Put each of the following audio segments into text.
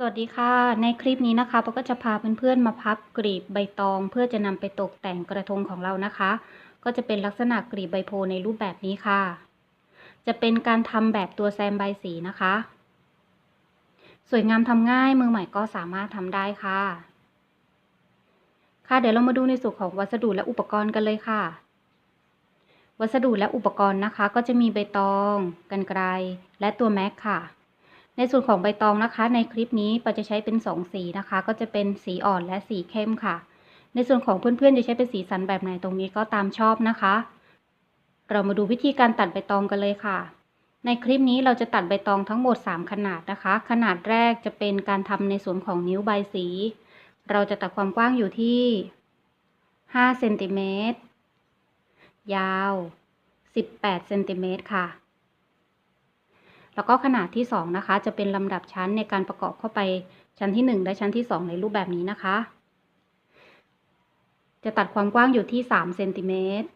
สวัสดีค่ะ ในคลิปนี้นะคะปาก็จะพาเพื่อนๆมาพับกลีบใบตอง เพื่อจะนำไปตกแต่งกระทงของเรานะคะ ก็จะเป็นลักษณะกลีบใบโพในรูปแบบนี้ค่ะ จะเป็นการทำแบบตัวแซมใบสีนะคะ สวยงามทำง่ายมือใหม่ก็สามารถทำได้ค่ะ ค่ะเดี๋ยวเรามาดูในส่วนของวัสดุและอุปกรณ์กันเลยค่ะ วัสดุและอุปกรณ์นะคะ ก็จะมีใบตอง กันไกรและตัวแม็กค่ะ ในส่วนของใบตองนะคะ ในคลิปนี้ปาจะใช้เป็น 2 สีนะคะ ก็จะเป็นสีอ่อนและสีเข้มค่ะ ในส่วนของเพื่อนๆจะใช้เป็นสีสันแบบไหนตรงนี้ก็ตามชอบนะคะ เรามาดูวิธีการตัดใบตองกันเลยค่ะ ในคลิปนี้เราจะตัดใบตองทั้งหมด 3 ขนาดนะคะ ขนาดแรกจะเป็นการทำในส่วนของนิ้วใบสี เราจะตัดความกว้างอยู่ที่5เซนติเมตรยาว 18เซนติเมตรค่ะ แล้วก็ขนาดที่ 2 นะคะ จะเป็นลำดับชั้นในการประกอบเข้าไปชั้นที่ 1 และชั้นที่ 2 ในรูปแบบนี้นะคะ จะตัดความกว้างอยู่ที่3เซนติเมตร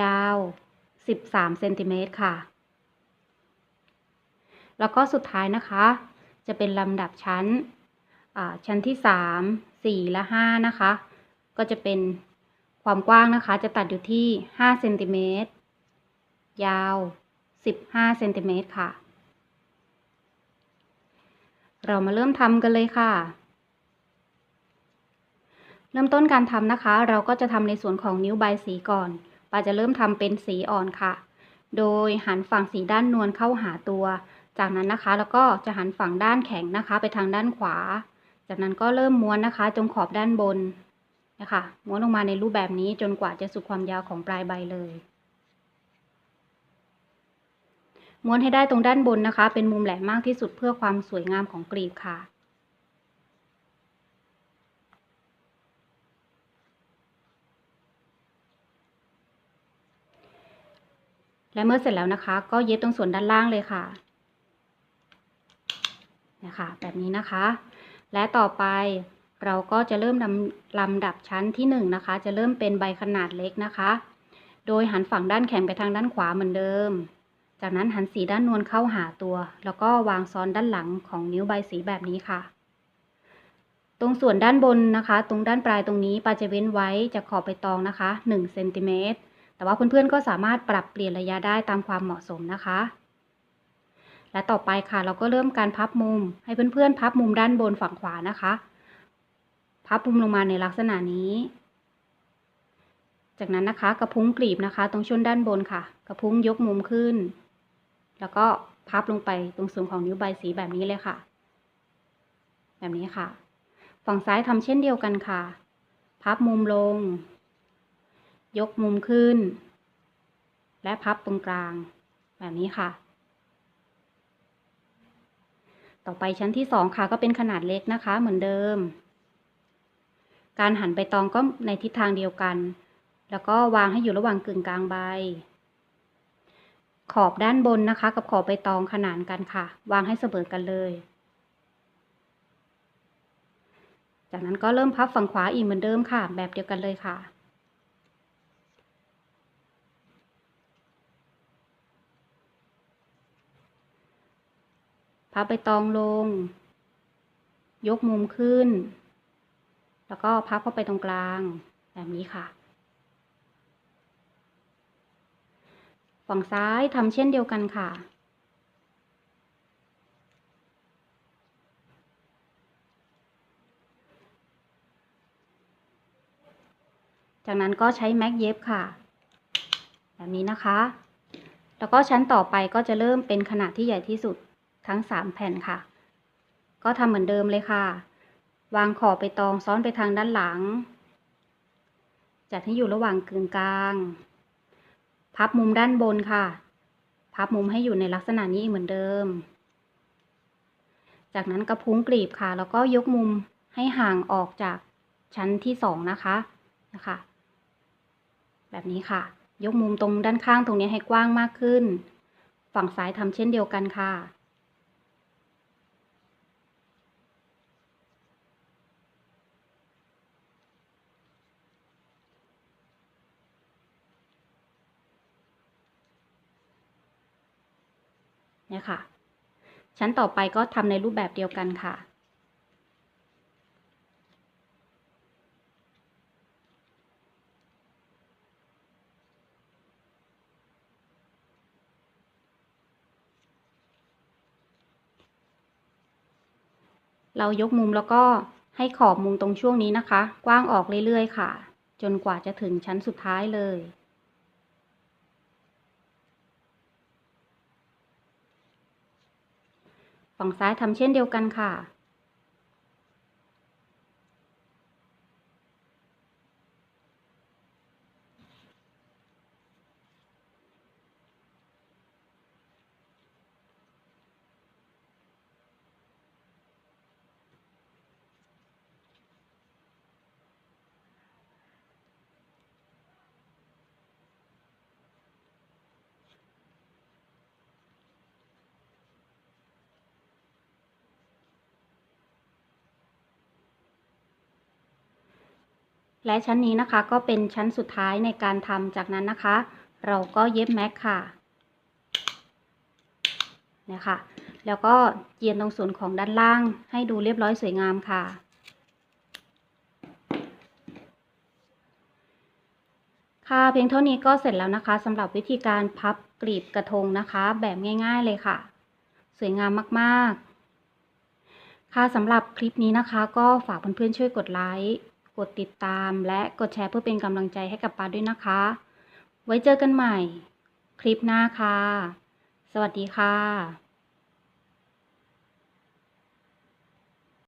ยาว 13เซนติเมตรค่ะ แล้วก็สุดท้ายนะคะ จะเป็นลำดับชั้นชั้นที่ 3 4 และ 5 นะคะ ก็จะเป็นความกว้างนะคะ จะตัดอยู่ที่5เซนติเมตรยาว 15เซนติเมตรค่ะ เรามาเริ่มทำกันเลยค่ะ เริ่มต้นการทำนะคะ เราก็จะทำในส่วนของนิ้วใบสีก่อนปาจะเริ่มทำเป็นสีอ่อนค่ะ โดยหันฝั่งสีด้านนวลเข้าหาตัว จากนั้นนะคะ แล้วก็จะหันฝั่งด้านแข็งนะคะ ไปทางด้านขวา จากนั้นก็เริ่มม้วนนะคะตรงขอบด้านบนนะคะม้วนลงมาในรูปแบบนี้จนกว่าจะสุดความยาวของปลายใบเลย ม้วนให้ได้ตรงด้านบนนะคะ เป็นมุมแหลมมากที่สุดเพื่อความสวยงามของกลีบค่ะ และเมื่อเสร็จแล้วนะคะ ก็เย็บตรงส่วนด้านล่างเลยค่ะนะคะแบบนี้นะคะ และต่อไปเราก็จะเริ่มลำลำดับชั้นที่1นนะคะ จะเริ่มเป็นใบขนาดเล็กนะคะ โดยหันฝั่งด้านแข็งไปทางด้านขวาเหมือนเดิม จากนั้นหันสีด้านนวลเข้าหาตัว แล้วก็วางซ้อนด้านหลังของนิ้วใบสีแบบนี้ค่ะ ตรงส่วนด้านบนนะคะ ตรงด้านปลายตรงนี้ปาจะเว้นไว้จากขอบใบตองนะคะ1เซนติเมตรแต่ว่าเพื่อนๆก็สามารถปรับเปลี่ยนระยะได้ตามความเหมาะสมนะคะ และต่อไปค่ะ เราก็เริ่มการพับมุม ให้เพื่อนๆ พับมุมด้านบนฝั่งขวานะคะ พับมุมลงมาในลักษณะนี้ จากนั้นนะคะ กระพุ้งกลีบนะคะ ตรงช่วงด้านบนค่ะ กระพุ้งยกมุมขึ้น แล้วก็พับลงไปตรงส่วนของนิ้วใบสีแบบนี้เลยค่ะ แบบนี้ค่ะ ฝั่งซ้ายทำเช่นเดียวกันค่ะ พับมุมลง ยกมุมขึ้น และพับตรงกลาง แบบนี้ค่ะ ต่อไปชั้นที่สองค่ะก็เป็นขนาดเล็กนะคะ เหมือนเดิม การหันใบตองก็ในทิศทางเดียวกัน แล้วก็วางให้อยู่ระหว่างกึ่งกลางใบ ขอบด้านบนนะคะ กับขอบใบตองขนานกันค่ะ วางให้เสมอกันเลย จากนั้นก็เริ่มพับฝั่งขวาอีกเหมือนเดิมค่ะ แบบเดียวกันเลยค่ะพับใบตองลง ยกมุมขึ้น แล้วก็พับเข้าไปตรงกลางแบบนี้ค่ะ ฝั่งซ้ายทำเช่นเดียวกันค่ะ จากนั้นก็ใช้แม็กเย็บค่ะ แบบนี้นะคะ แล้วก็ชั้นต่อไปก็จะเริ่มเป็นขนาดที่ใหญ่ที่สุดทั้งสามแผ่นค่ะ ก็ทำเหมือนเดิมเลยค่ะ วางขอบไปตองซ้อนไปทางด้านหลัง จัดให้อยู่ระหว่างกึ่งกลาง พับมุมด้านบนค่ะ พับมุมให้อยู่ในลักษณะนี้เหมือนเดิม จากนั้นกระพุ้งกลีบค่ะ แล้วก็ยกมุมให้ห่างออกจากชั้นที่สองนะคะนะคะ แบบนี้ค่ะ ยกมุมตรงด้านข้างตรงนี้ให้กว้างมากขึ้น ฝั่งซ้ายทำเช่นเดียวกันค่ะ เนี่ยค่ะ ชั้นต่อไปก็ทำในรูปแบบเดียวกันค่ะ เรายกมุมแล้วก็ให้ขอบมุมตรงช่วงนี้นะคะ กว้างออกเรื่อยๆค่ะ จนกว่าจะถึงชั้นสุดท้ายเลย ฝั่งซ้ายทำเช่นเดียวกันค่ะ และชั้นนี้นะคะก็เป็นชั้นสุดท้ายในการทำจากนั้นนะคะ เราก็เย็บแม็กค่ะนี่ยค่ะแล้วก็เจียนตรงส่วนของด้านล่างให้ดูเรียบร้อยสวยงามค่ะ ค่ะเพียงเท่านี้ก็เสร็จแล้วนะคะสำหรับวิธีการพับกลีบกระทงนะคะ แบบง่าย ๆเลยค่ะ สวยงามมากๆ ค่ะสำหรับคลิปนี้นะคะ ก็ฝากเพื่อนๆช่วยกดไลค์ กดติดตาม และกดแชร์เพื่อเป็นกำลังใจให้กับปาด้วยนะคะ ไว้เจอกันใหม่ คลิปหน้าค่ะ สวัสดีค่ะ